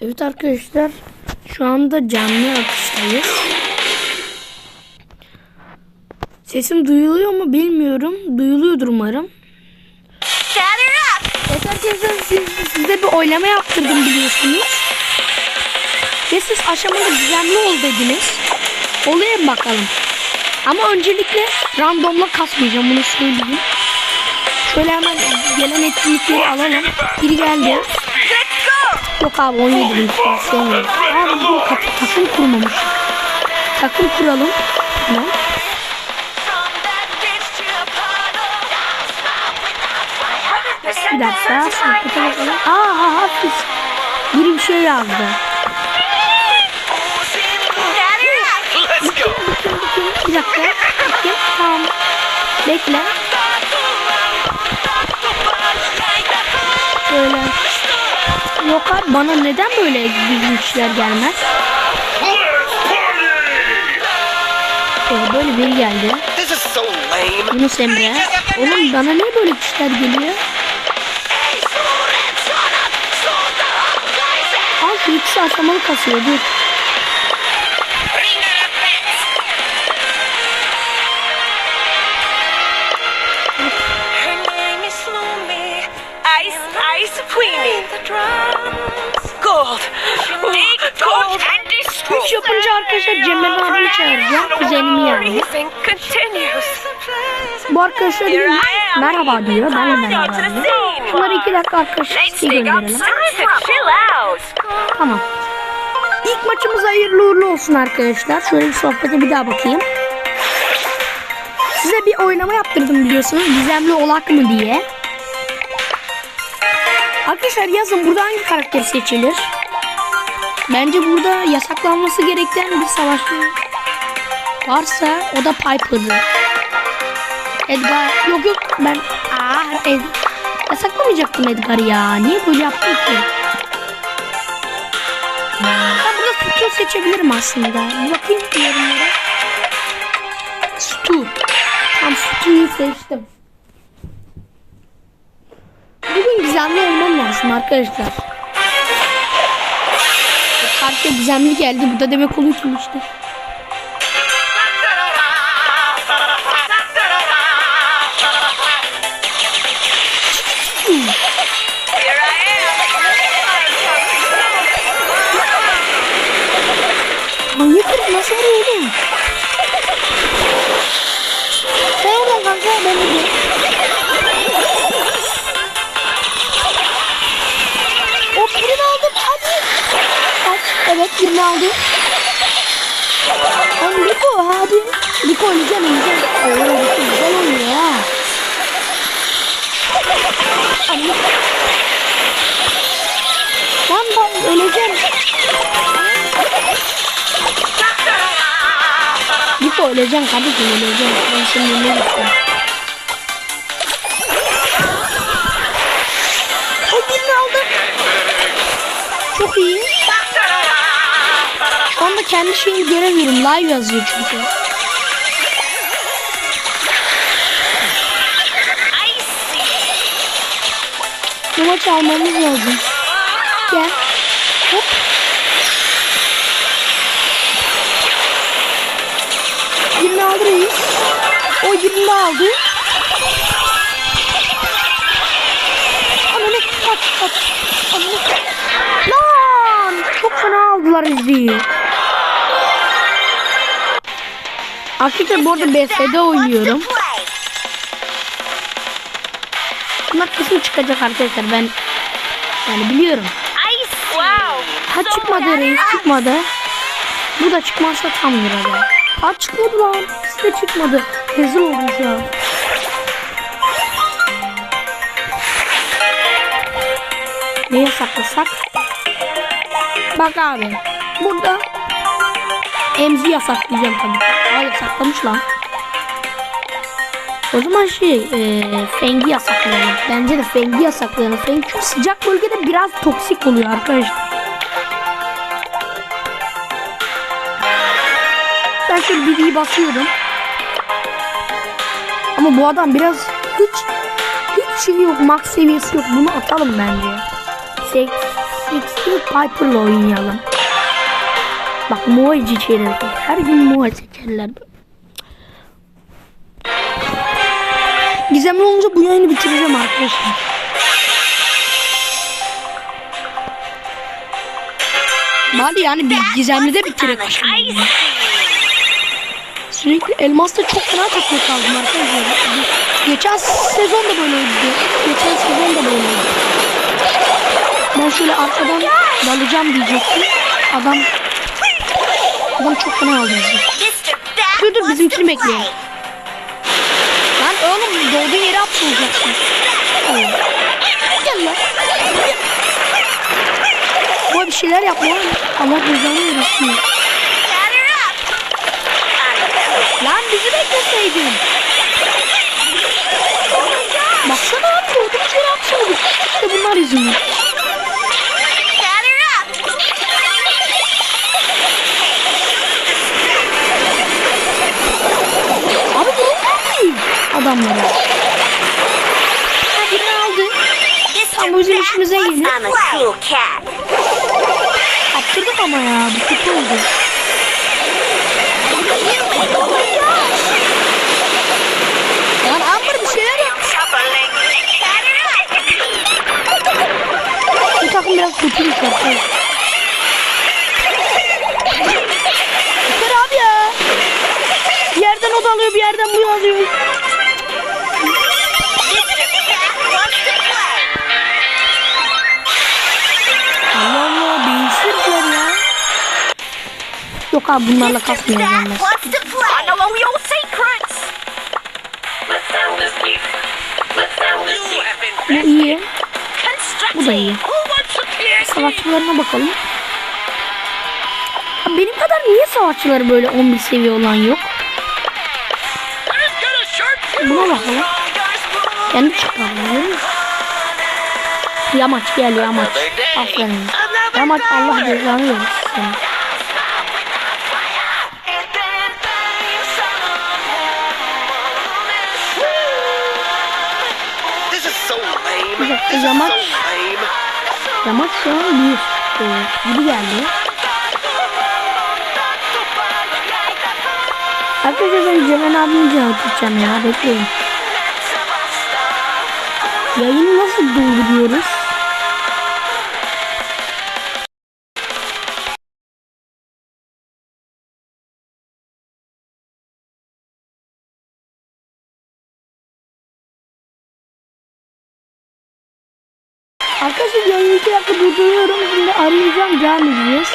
Evet arkadaşlar şu anda canlı akıştayız. Sesim duyuluyor mu bilmiyorum. Duyuluyordur umarım. Evet arkadaşlar siz, size bir oylama yaptırdım biliyorsunuz. Ve siz aşamalı gizemli ol dediniz. Oluyor mu bakalım. Ama öncelikle randomla kasmayacağım bunu söyleyeyim. Şöyle hemen gelen etkinlikleri alalım. Biri geldi. Yok abi 17 bin sevmiyorum. Abi bu takım, takım kurmamış. Takım kuralım. Hemen. Bir dakika. Aa hafif. Biri bir şey yazdı. Bir dakika. Bakayım. Tamam. Bekle. Şöyle. Yok abi bana neden böyle düzgün kişiler gelmez? Ee, böyle biri geldi. So. Yunus Emre. Oğlum bana niye böyle kişiler geliyor? Al şu ikisi aşamalı kasıyor dur. Ice Ice Queenie. Üç yapınca arkadaşlar Cemil abimi çağıracağım. Kuzenimi yani. Bu arkadaşlar diyor, merhaba diyor. Ben de merhaba diyor. Şunları iki dakika arkadaşlar size gönderelim. Tamam. İlk maçımız hayırlı uğurlu olsun arkadaşlar. Şöyle bir sohbete bir daha bakayım. Size bir oynama yaptırdım biliyorsunuz. Gizemli olak mı diye. Arkadaşlar yazın burada hangi karakter seçilir? Bence burada yasaklanması gereken bir savaşçı varsa o da Piper'dır. Edgar yok yok ben ah Ed yasaklamayacaktım Edgar'ı ya. Niye böyle yaptım ki? Ben burada Stu seçebilirim aslında. Bir bakayım yorumlara. Stu. Tam Stu'yu seçtim. Bugün gizemli olmam lazım arkadaşlar. Karşıya gizemli geldi. Bu da demek oluyor ki işte. Herif nasıl vuruyor oğlum? Birini aldım. Lan Liko hadi. Liko oynayacağım oynayacağım. Oo Liko güzel oynuyor ha. Anne. Lan ben öleceğim. Liko öleceksin kardeşim öleceksin. Ben senin önüne gittim. O birini aldım. Çok iyi. Şu anda kendi şeyini göremiyorum. Live yazıyor çünkü. Bu maçı lazım. Gel. Hop. Birini aldı. O birini aldı. Ananı kaç kaç. Ananı. Lan çok fena aldılar bizi. Arkadaşlar bu arada BS'de oynuyorum. Bunlar kesin çıkacak arkadaşlar ben yani biliyorum. Ha çıkmadı reis çıkmadı. Bu da çıkmazsa tam lirada. Ha çıkmadı lan. İkisi de çıkmadı. Rezil oldum şu an. Neye saklasak? Bak abi. Burada emzi yasaklayacağım tabii. Aa yasaklamış lan. O zaman şey, e, Feng'i yasaklayalım. Bence de Feng'i yasaklayalım. Feng çünkü sıcak bölgede biraz toksik oluyor arkadaşlar. Ben şöyle bilgiyi basıyorum. Ama bu adam biraz hiç hiç şey yok. Max seviyesi yok. Bunu atalım bence. Sexy Piper'la oynayalım. Bak Moe'ci çevirir. Her gün Moe seçerler. Gizemli olunca bu yayını bitireceğim arkadaşlar. Bari yani bir gizemli de bitirek aşamayı. Sürekli elmasta çok fena takma kaldım arkadaşlar. Geçen sezon da böyleydi. Geçen sezon da böyleydi. Ben şöyle arkadan dalacağım diyecektim. Adam Adam çok fena aldı bizi. Dur dur bizimkini bekleyelim. Lan oğlum doğduğun yere atmayacaksın. Evet. Gel lan. Bu bir şeyler yapma oğlum. Allah cezanı versin. Lan bizi bekleseydin. Baksana abi doğduğumuz yere atmadık. İşte bunlar yüzünden. Adamlara. Ha birini aldı. Tam bizim işimize gelir. I'm a cool cat. Kaptırdık ama ya. Bu kötü oldu. Lan Amber bir şeyler yap. Bu takım biraz kötüymüş arkadaşlar. Yeter abi ya. Bir yerden o da alıyor bir yerden bu alıyor. Yok abi bunlarla kasmayacağım ben. Bu iyi. Bu da iyi. Savaşçılarına bakalım. Benim kadar niye savaşçıları böyle 11 seviye olan yok? Buna bakalım. Kendi musun? Yamaç gel yamaç. Aferin. Yamaç Allah cezanı verir yamaç. so lame. Yamaç şu an bir e, gibi geldi. Arkadaşlar ben Ceren abimi cevap tutacağım ya bekleyin. Yayını nasıl dolduruyoruz? Arkadaşlar yayını iki dakika durduruyorum. Şimdi arayacağım devam edeceğiz.